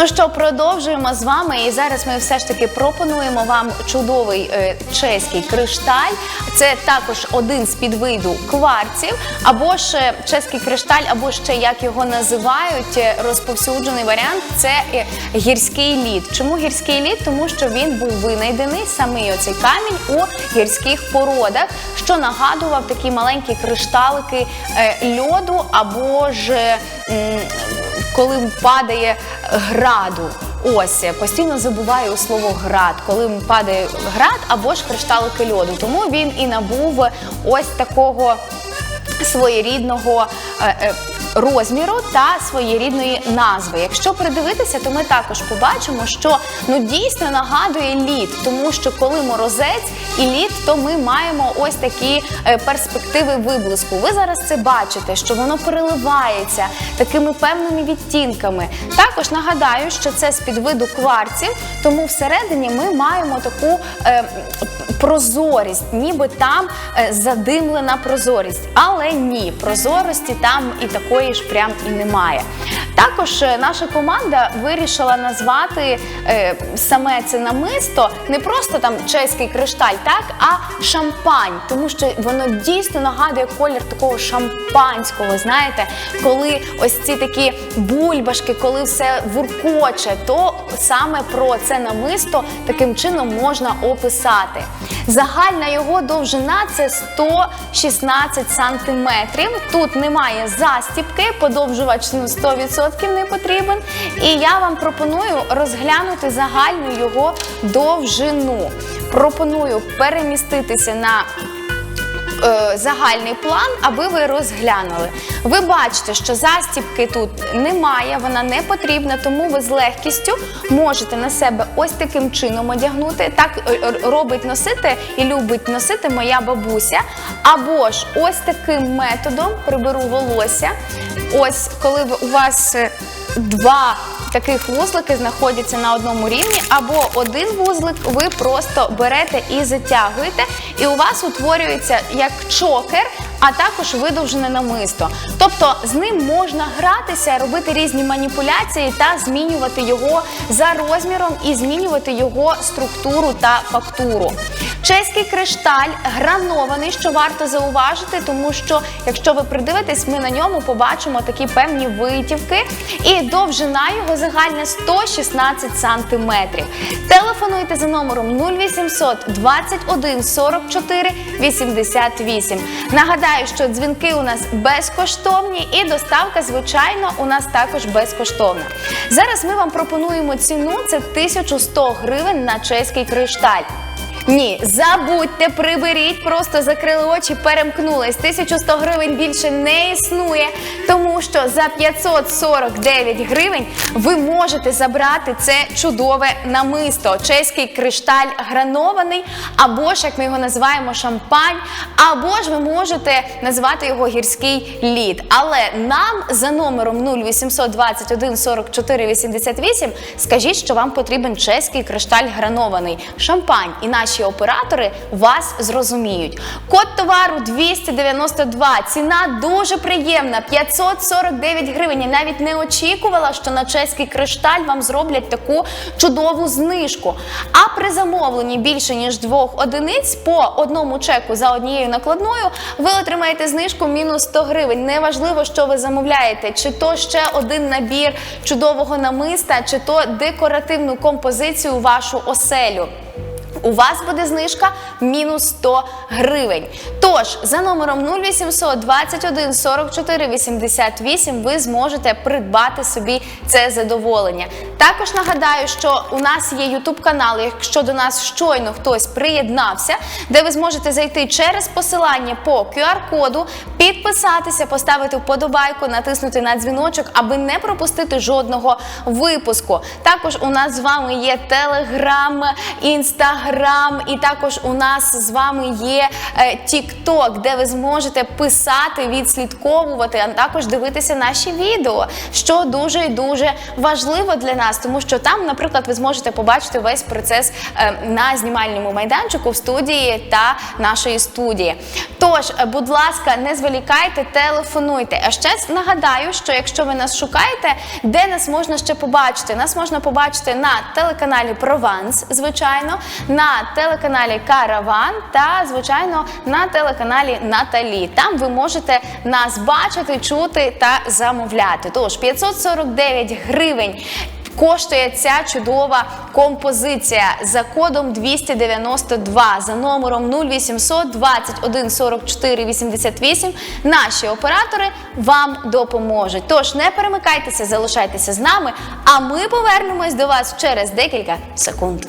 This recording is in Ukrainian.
Ну що, продовжуємо з вами. І зараз ми все ж таки пропонуємо вам чудовий е, чеський кришталь. Це також один з підвиду кварців, або ж чеський кришталь, або ще як його називають, е, розповсюджений варіант це е, гірський лід. Чому гірський лід? Тому що він був винайдений саме оцей камінь у гірських породах, що нагадував такі маленькі кришталики е, льоду, або ж м, коли падає граду. Ось постійно забуваю слово град, коли падає град або ж кришталики льоду. Тому він і набув ось такого своєрідного е, е, розміру та своєрідної назви. Якщо придивитися, то ми також побачимо, що ну дійсно нагадує лід, тому що коли морозець і лід, то ми маємо ось такі е, перспективи виблиску. Ви зараз це бачите, що воно переливається такими певними відтінками. Також нагадаю, що це з підвиду кварців, тому всередині ми маємо таку е, прозорість, ніби там е, задимлена прозорість. Але ні, прозорості там і такої ж прям і немає. Також е, наша команда вирішила назвати е, саме це намисто не просто там чеський кришталь, так, а шампань, тому що воно дійсно нагадує колір такого шампанського. Знаєте, коли ось ці такі бульбашки, коли все вуркоче, то саме про це намисто таким чином можна описати. Загальна його довжина це 116 сантиметрів. Тут немає застіпки, подовжувач ну, 100% не потрібен. І я вам пропоную розглянути загальну його довжину. Пропоную переміститися на е, загальний план, аби ви розглянули. Ви бачите, що застібки тут немає, вона не потрібна, тому ви з легкістю можете на себе ось таким чином одягнути. Так е, робить носити і любить носити моя бабуся. Або ж ось таким методом приберу волосся. Ось коли у вас е, два таких вузлики знаходяться на одному рівні, або один вузлик ви просто берете і затягуєте, і у вас утворюється як чокер, а також видовжене намисто. Тобто з ним можна гратися, робити різні маніпуляції та змінювати його за розміром і змінювати його структуру та фактуру. Чеський кришталь гранований, що варто зауважити, тому що якщо ви придивитесь, ми на ньому побачимо такі певні витівки, і довжина його загальна 116 сантиметрів. Телефонуйте за номером 0800 21 44 88. Nагадаю, що дзвінки у нас безкоштовні і доставка, звичайно, у нас також безкоштовна. Зараз ми вам пропонуємо ціну це 1100 гривень на чеський кришталь. Ні, забудьте, приберіть, просто закрили очі, перемкнулись. 1100 гривень більше не існує, тому що за 549 гривень ви можете забрати це чудове намисто. Чеський кришталь гранований, або ж як ми його називаємо шампань, або ж ви можете назвати його гірський лід. Але нам за номером 0800 21 44 88 скажіть, що вам потрібен чеський кришталь гранований шампань, і наші оператори вас зрозуміють. Код товару 292. Ціна дуже приємна 549 гривень. Я навіть не очікувала, що на чеський кришталь вам зроблять таку чудову знижку. А при замовленні більше ніж двох одиниць по одному чеку за однією накладною ви отримаєте знижку мінус 100 гривень. Неважливо, що ви замовляєте, чи то ще один набір чудового намиста, чи то декоративну композицію вашу оселю. У вас буде знижка мінус 100 гривень. Тож за номером 0800 21 44 88 ви зможете придбати собі це задоволення. Також нагадаю, що у нас є YouTube канал, якщо до нас щойно хтось приєднався, де ви зможете зайти через посилання по QR-коду, підписатися, поставити вподобайку, натиснути на дзвіночок, аби не пропустити жодного випуску. Також у нас з вами є Telegram, Instagram, інстаграм, і також у нас з вами є е, TikTok, де ви зможете писати, відслідковувати, а також дивитися наші відео, що дуже і дуже важливо для нас, тому що там, наприклад, ви зможете побачити весь процес е, на знімальному майданчику в студії та нашої студії. Тож, е, будь ласка, не зволікайте, телефонуйте. А ще нагадаю, що якщо ви нас шукаєте, де нас можна ще побачити? Нас можна побачити на телеканалі Прованс, звичайно, на телеканалі Караван та, звичайно, на телеканалі Наталі. Там ви можете нас бачити, чути та замовляти. Тож 549 гривень. Коштує ця чудова композиція за кодом 292 за номером 0800 21 44 88. Наші оператори вам допоможуть. Тож не перемикайтеся, залишайтеся з нами. А ми повернемось до вас через декілька секунд.